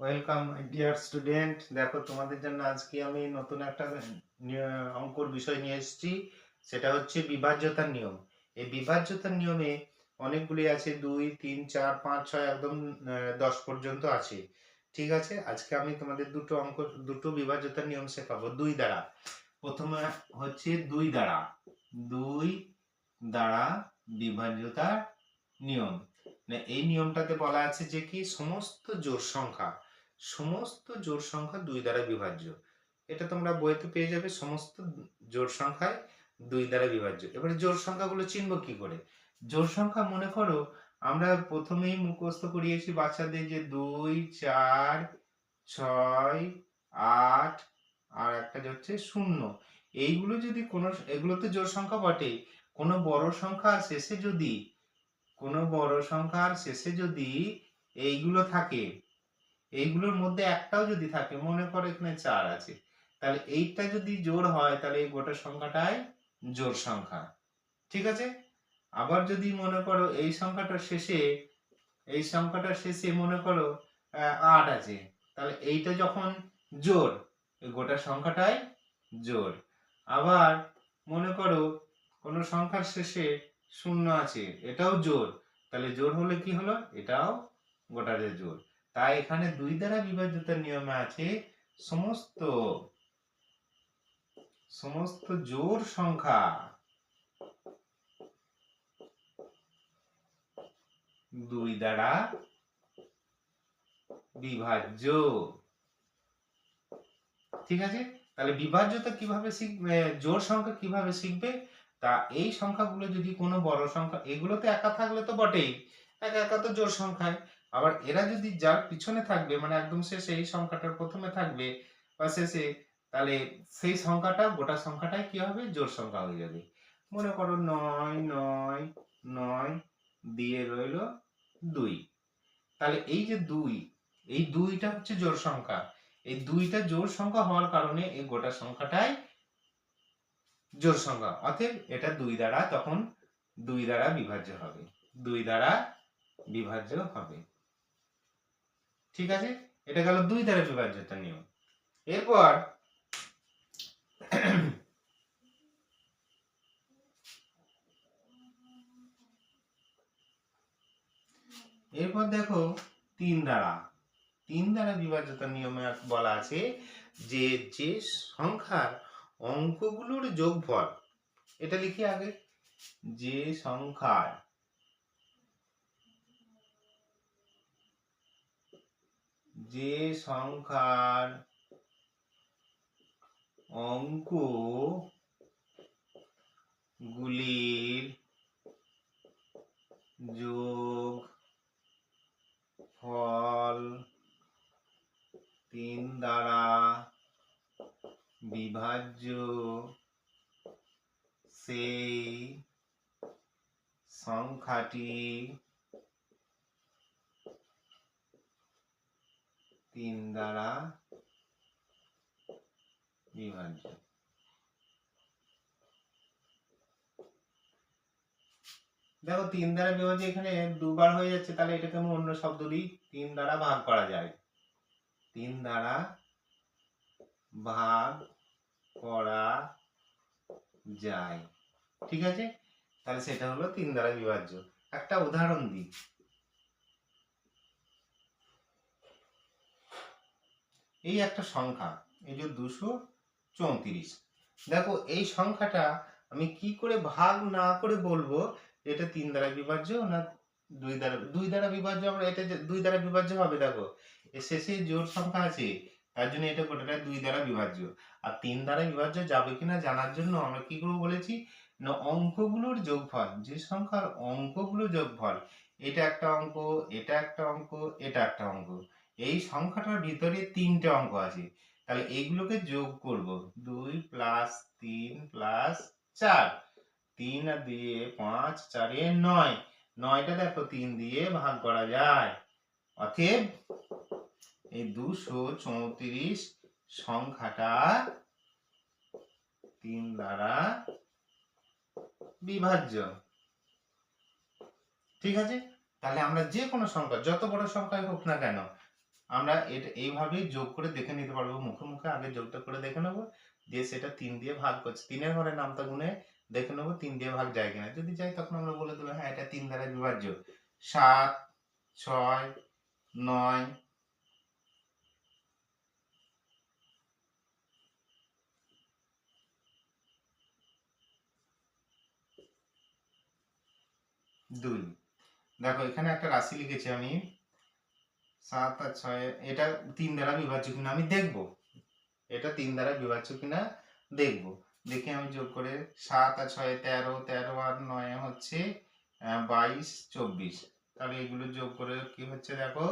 Welcome dear student দেখো, তোমাদের জন্য আজকে আমি নতুন একটা অঙ্কর বিষয় নিয়ে এসেছি। সেটা হচ্ছে বিভাজ্যতার নিয়ম। এই বিভাজ্যতার নিয়মে অনেকগুলি আছে, দুই, তিন, চার, পাঁচ, ছয়, একদম দশ পর্যন্ত আছে। ঠিক আছে? আজকে আমি তোমাদের দুটো অঙ্ক, দুটো বিভাজ্যতার নিয়ম শেখাবো। দুই দ্বারা। প্রথমে হচ্ছে দুই দ্বারা। দুই দ্বারা বিভাজ্যতার নিয়ম। না এই নিয়মটাতে বলা আছে যে কি? সমস্ত জোড় সংখ্যা সমস্ত জোড় সংখ্যা দুই দ্বারা বিভাজ্য। এটা তোমরা বইতে পেয়ে যাবে, সমস্ত জোড় সংখ্যায় দুই দ্বারা বিভাজ্য। এবারে জোড় সংখ্যাগুলো চিনব কি করে? জোড় সংখ্যা মনে করো, আমরা প্রথমেই মুখস্থ করিয়েছি বাচ্চাদের যে দুই, চার, ছয়, আট, আর একটা হচ্ছে শূন্য। এইগুলো যদি কোনো এগুলো তো জোড় সংখ্যা বটে, কোনো বড় সংখ্যার শেষে যদি, কোনো বড় সংখ্যার শেষে যদি এইগুলো থাকে এইগুলোর মধ্যে একটাও যদি থাকে, মনে করো এখানে চার আছে, তাহলে এইটা যদি জোর হয়, তাহলে এই গোটা সংখ্যাটাই জোর সংখ্যা, ঠিক আছে? আবার যদি মনে করো এই সংখ্যাটার শেষে, এই সংখ্যাটার শেষে মনে করো আট আছে, তাহলে এইটা যখন জোর গোটা সংখ্যাটাই জোর। আবার মনে করো কোনো সংখ্যার শেষে শূন্য আছে, এটাও জোর, তাহলে জোর হলে কি হলো? এটাও গোটাতে জোর। তাই এখানে দুই দ্বারা বিভাজ্যতার নিয়মে আছে সমস্ত সমস্ত জোর সংখ্যা। দুই দ্বারা বিভাজ্য। ঠিক আছে? তাহলে বিভাজ্যতা কীভাবে শিখবে জোর সংখ্যা কীভাবে শিখবে? তা এই সংখ্যাগুলো যদি কোনো বড় সংখ্যা এগুলো তো একা থাকলে তো বটেই। একা একা তো জোর সংখ্যায়। আবার এরা যদি যার পিছনে থাকবে মানে একদম শেষে এই সংখ্যাটার প্রথমে থাকবে বা শেষে তাহলে সেই সংখ্যাটা গোটা সংখ্যাটাই কি হবে? জোর সংখ্যা হয়ে যাবে। মনে করো নয় নয় নয় দিয়ে রইল দুই। তাহলে এই যে দুই, এই দুইটা হচ্ছে জোর সংখ্যা। এই দুইটা জোর সংখ্যা হওয়ার কারণে এই গোটা সংখ্যাটাই জোর সংখ্যা। অতএব এটা দুই দ্বারা তখন দুই দ্বারা বিভাজ্য হবে। দুই দ্বারা বিভাজ্য হবে। ঠিক আছে? এটা গেল দুই দ্বারা বিভাজ্যতার নিয়ম। এরপর এরপর দেখো তিন দ্বারা। তিন দ্বারা বিভাজ্যতার নিয়মে বলা আছে যে যে সংখ্যার অঙ্কগুলোর যোগফল, এটা লিখি আগে, যে সংখ্যার যে সংখ্যার অঙ্ক গুলির যোগ ফল তিন দ্বারা বিভাজ্য সেই সংখ্যাটি তিন দ্বারা বিভাজ্য দেখো, তিন দ্বারা বিভাজ্য এখানে দুবার হয়ে যাচ্ছে, তাহলে এটাকে আমি অন্য শব্দ দিই। তিন দ্বারা ভাগ করা যায়। তিন দ্বারা ভাগ করা যায়। ঠিক আছে? তাহলে সেটা হলো তিন দ্বারা বিভাজ্য। একটা উদাহরণ দিই। এই একটা সংখ্যা, এই যে দুশো চৌত্রিশ। দেখো, এই সংখ্যাটা আমি কি করে ভাগ না করে বলব, এটা তিন দ্বারা বিভাজ্য না দুই দ্বারা দুই দ্বারা বিভাজ্য আমরা এটা দুই দ্বারা বিভাজ্য হবে, দেখো। শেষে জোর সংখ্যা আছে, তার জন্য এটা গোটাটা দুই দ্বারা বিভাজ্য। আর তিন দ্বারা বিভাজ্য যাবে কিনা জানার জন্য আমরা কি করব বলেছি, না, অঙ্কগুলোর যোগফল, যে সংখ্যার অঙ্কগুলো যোগফল, এটা একটা অঙ্ক, এটা একটা অঙ্ক, এটা একটা অঙ্ক। এই সংখ্যাটার ভিতরে তিনটে অঙ্ক আছে। তাহলে এইগুলোকে যোগ করব। দুই প্লাস তিন প্লাস চার। তিন আর দিয়ে পাঁচ, চারে নয়। নয়টা দেখো, তিন দিয়ে ভাগ করা যায়। অতএব এই দুশো চৌত্রিশ সংখ্যাটা তিন দ্বারা বিভাজ্য। ঠিক আছে? তাহলে আমরা যে কোনো সংখ্যা, যত বড় সংখ্যাই হোক না কেন আমরা এটা এইভাবেই যোগ করে দেখে নিতে পারব। মুখে মুখে আগে যোগটা করে দেখে নেব। দিয়ে সেটা তিন দিয়ে ভাগ করছে। তিনের ঘরে নামতা গুনে দেখে নেব তিন দিয়ে ভাগ যায় কিনা। যদি যাই তখন আমরা বলে দেবো হ্যাঁ এটা তিন দ্বারা বিভাজ্য। সাত, ছয়, নয়, দুই। দেখো, এখানে একটা রাশি লিখেছি আমি। সাত আর ছয়, এটা তিন দ্বারা বিভাজ্য কিনা আমি দেখব। এটা তিন দ্বারা বিভাজ্য কিনা দেখব। দেখে আমি যোগ করে সাত আর ছয়, তেরো তেরো আর নয় হচ্ছে বাইশ, চব্বিশ। তাহলে এগুলো যোগ করে কি হচ্ছে দেখো?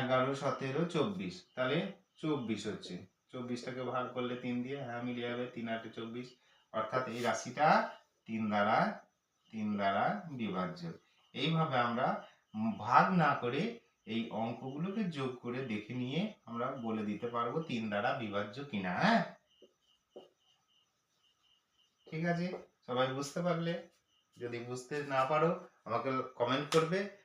এগারো, সতেরো, চব্বিশ। তাহলে চব্বিশ হচ্ছে। চব্বিশটাকে ভাগ করলে তিন দিয়ে হ্যাঁ মিলে যাবে তিন আটে চব্বিশ। অর্থাৎ এই রাশিটা তিন দ্বারা তিন দ্বারা বিভাজ্য। এইভাবে আমরা ভাগ না করে এই অঙ্কগুলোকে যোগ করে দেখে নিয়ে আমরা বলে দিতে পারব তিন দ্বারা বিভাজ্য কিনা হ্যাঁ? ঠিক আছে? সবাই বুঝতে পারলে? যদি বুঝতে না পারো, আমাকে কমেন্ট করবে।